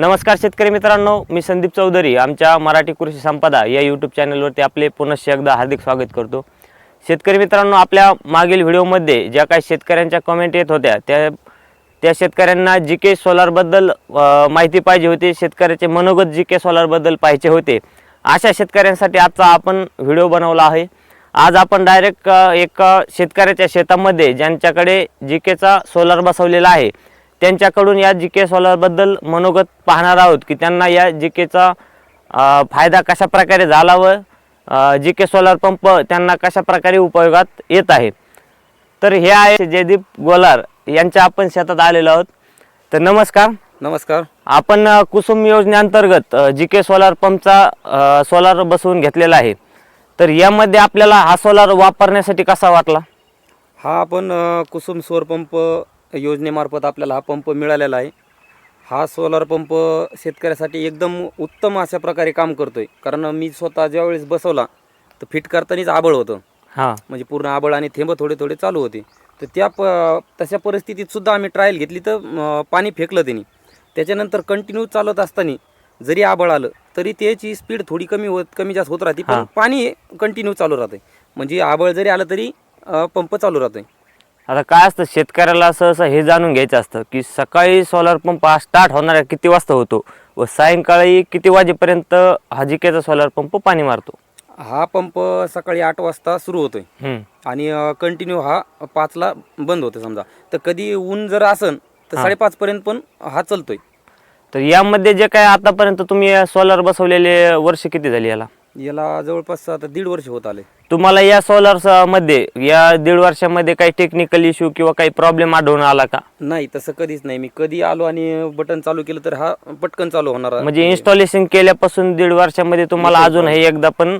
नमस्कार शेतकरी मित्रांनो मी संदीप चौधरी आमच्या मराठी कृषी संपदा या यूट्यूब चॅनलवरती आपले पुनश्च एकदा हार्दिक स्वागत करतो. शेतकरी मित्रांनो आपल्या मागील व्हिडिओमध्ये ज्या काही शेतकऱ्यांच्या कमेंट येत होत्या त्या त्या शेतकऱ्यांना जी के सोलारबद्दल माहिती पाहिजे होती शेतकऱ्याचे मनोगत जी के सोलारबद्दल पाहिजे होते. अशा शेतकऱ्यांसाठी आजचा आपण व्हिडिओ बनवला आहे. आज आपण डायरेक्ट एक शेतकऱ्याच्या शेतामध्ये ज्यांच्याकडे जी केचा सोलार बसवलेला आहे त्यांच्याकडून या जी के सोलारबद्दल मनोगत पाहणार आहोत की त्यांना या जी केचा फायदा कशा प्रकारे झाला व जी के सोलार पंप त्यांना कशा प्रकारे उपयोगात येत आहे. तर हे आहे जयदीप गोलार यांच्या आपण शेतात आलेलो आहोत. तर नमस्कार. नमस्कार. आपण कुसुम योजनेअंतर्गत जी के सोलार पंपचा सोलार बसवून घेतलेला आहे. तर यामध्ये आपल्याला हा सोलार वापरण्यासाठी कसा वाटला? हा आपण कुसुम सौर पंप योजनेमार्फत आपल्याला हा पंप मिळालेला आहे. हा सोलार पंप शेतकऱ्यासाठी एकदम उत्तम अशा प्रकारे काम करतोय. कारण मी स्वतः ज्यावेळेस बसवला तर फिट करतानाच आबळ होतं. हां. म्हणजे पूर्ण आबळ आणि थेंब थोडे थोडे चालू होते. तर त्या प तशा परिस्थितीत सुद्धा आम्ही ट्रायल घेतली तर पाणी फेकलं त्यांनी. त्याच्यानंतर कंटिन्यू चालत असताना जरी आबळ आलं तरी त्याची स्पीड थोडी कमी होत कमी जास्त होत राहते. पण पाणी कंटिन्यू चालू राहते म्हणजे आबळ जरी आलं तरी पंप चालू राहतोय. आता काय असतं शेतकऱ्याला सहसा हे जाणून घ्यायचं असतं की सकाळी सोलार पंप हा स्टार्ट होणाऱ्या किती वाजता होतो व सायंकाळी किती वाजेपर्यंत हा जिकेचा सोलार पंप पाणी मारतो? हा पंप सकाळी आठ वाजता सुरू होतोय. आणि कंटिन्यू हा पाचला बंद होतो समजा. तर कधी ऊन जर असन तर. साडेपाच पर्यंत पण हा चालतोय. तर यामध्ये जे काय आतापर्यंत तुम्ही सोलार बसवलेले वर्ष किती झाली याला? याला जवळपास आता दीड वर्ष होत आले. तुम्हाला या सोलारमध्ये या दीड वर्षामध्ये काही टेक्निकल इश्यू किंवा काही प्रॉब्लेम आढळून आला का? नाही तसं कधीच नाही. मी कधी आलो आणि बटन चालू केलं तर हा पटकन चालू होणार. म्हणजे इन्स्टॉलेशन केल्यापासून दीड वर्षामध्ये तुम्हाला अजून हे एकदा पण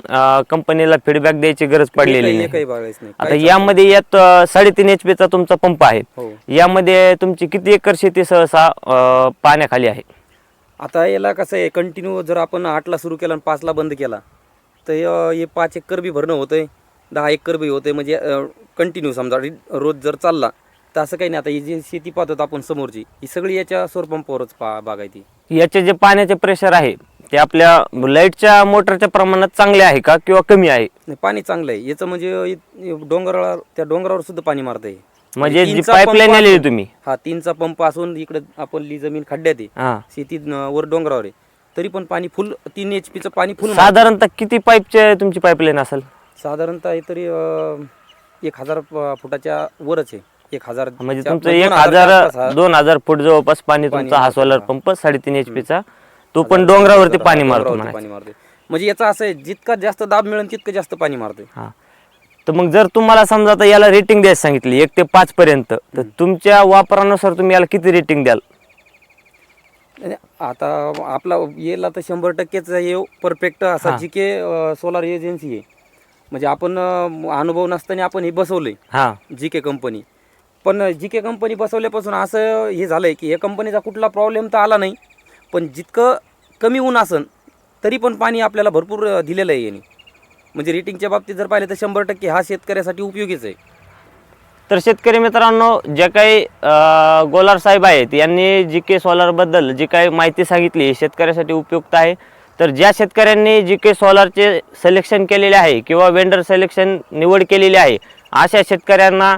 कंपनीला फीडबॅक द्यायची गरज पडलेली नाही एकही बाळायच नाही. आता यामध्ये यात साडेतीन एच चा तुमचा पंप आहे. हो. यामध्ये तुमची किती एकर शेती सहसा पाण्याखाली आहे? आता याला कसं आहे कंटिन्यू जर आपण आठला सुरू केला आणि पाचला बंद केला तर हे- पाच एकर बी भरणं होतंय. दहा एकर बी होतंय. म्हणजे कंटिन्यू समजा रोज जर चालला तर असं काही नाही. आता ही जी शेती पाहतो आपण समोरची ही सगळी याच्या सौर पंपावरच पा बागायती याचे जे पाण्याचे प्रेशर आहे ते आपल्या लाईटच्या मोटरच्या प्रमाणात चांगले आहे का? किंवा कमी आहे? नाही, पाणी चांगलं आहे. याचं म्हणजे डोंगरावर त्या डोंगरावर सुद्धा पाणी मारतंय. म्हणजे जी तीनचा पाईपलाईन आलेली तुम्ही? हा तीनचा पंप असून इकडे आपण ली जमीन खड्ड्यात आहे. हा. शेती वर डोंगरावर आहे. तरी पण पाणी फुल तीन एच पीचं पाणी फुल. साधारणतः किती पाईपचे तुमची पाईपलाईन असेल? साधारणतः हे तरी अं, एक हजार प- फुटाच्या वरच आहे. एक हजार म्हणजे तुमचं दोन एक हजार. दोन हजार फूट जवळपास पाणी तुमचा हा सोलार. पंप साडेतीन एच चा. तो पण डोंगरावरती पाणी मारतो म्हणायचं. पाणी मारते म्हणजे याचं असं आहे जितका जास्त दाब मिळेल तितकं जास्त पाणी मारते हा. तर मग जर तुम्हाला समजा आता याला रेटिंग द्यायची सांगितली एक ते पाच पर्यंत तर तुमच्या वापरानुसार तुम्ही याला किती रेटिंग द्याल? आता आपला येला तर शंभर टक्केच हे परफेक्ट असा. जी के सोलार एजन्सी आहे. म्हणजे आपण अनुभव नसताना आपण हे बसवलंय हा. जी के कंपनी पण जी के कंपनी बसवल्यापासून असं हे झालं आहे की या कंपनीचा कुठला प्रॉब्लेम तर आला नाही. पण जितकं कमी ऊन असन तरी पण पाणी आपल्याला भरपूर दिलेलं आहे यांनी. म्हणजे रेटिंगच्या बाबतीत जर पाहिलं तर शंभर टक्के हा शेतकऱ्यासाठी उपयोगीच आहे. तर शेतकरी मित्रांनो जे काही गोलार साहेब आहेत यांनी जी के सोलारबद्दल जी काही माहिती सांगितली ही शेतकऱ्यासाठी उपयुक्त आहे. तर ज्या शेतकऱ्यांनी जी के सोलारचे सिलेक्शन केलेले आहे किंवा वेंडर सिलेक्शन निवड केलेली आहे अशा शेतकऱ्यांना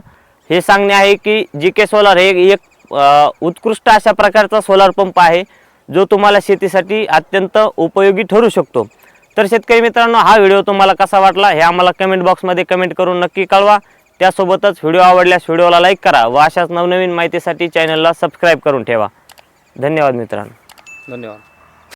हे सांगणे आहे की जी के सोलार हे एक उत्कृष्ट अशा प्रकारचा सोलार पंप आहे जो तुम्हाला शेतीसाठी अत्यंत उपयोगी ठरू शकतो. तर शेतकरी मित्रांनो हा व्हिडिओ तुम्हाला कसा वाटला हे आम्हाला कमेंट बॉक्समध्ये कमेंट करून नक्की कळवा. त्यासोबतच व्हिडिओ आवडल्यास व्हिडिओला लाईक करा व अशाच नवनवीन माहितीसाठी चॅनलला सबस्क्राईब करून ठेवा. धन्यवाद मित्रांनो. धन्यवाद.